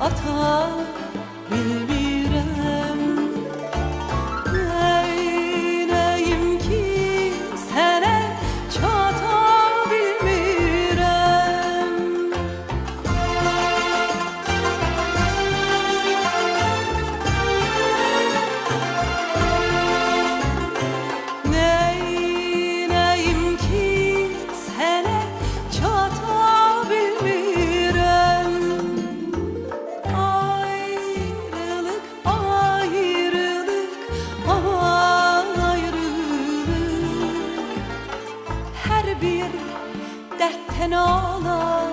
ata bilmirəm Hər bir dərddən ağlar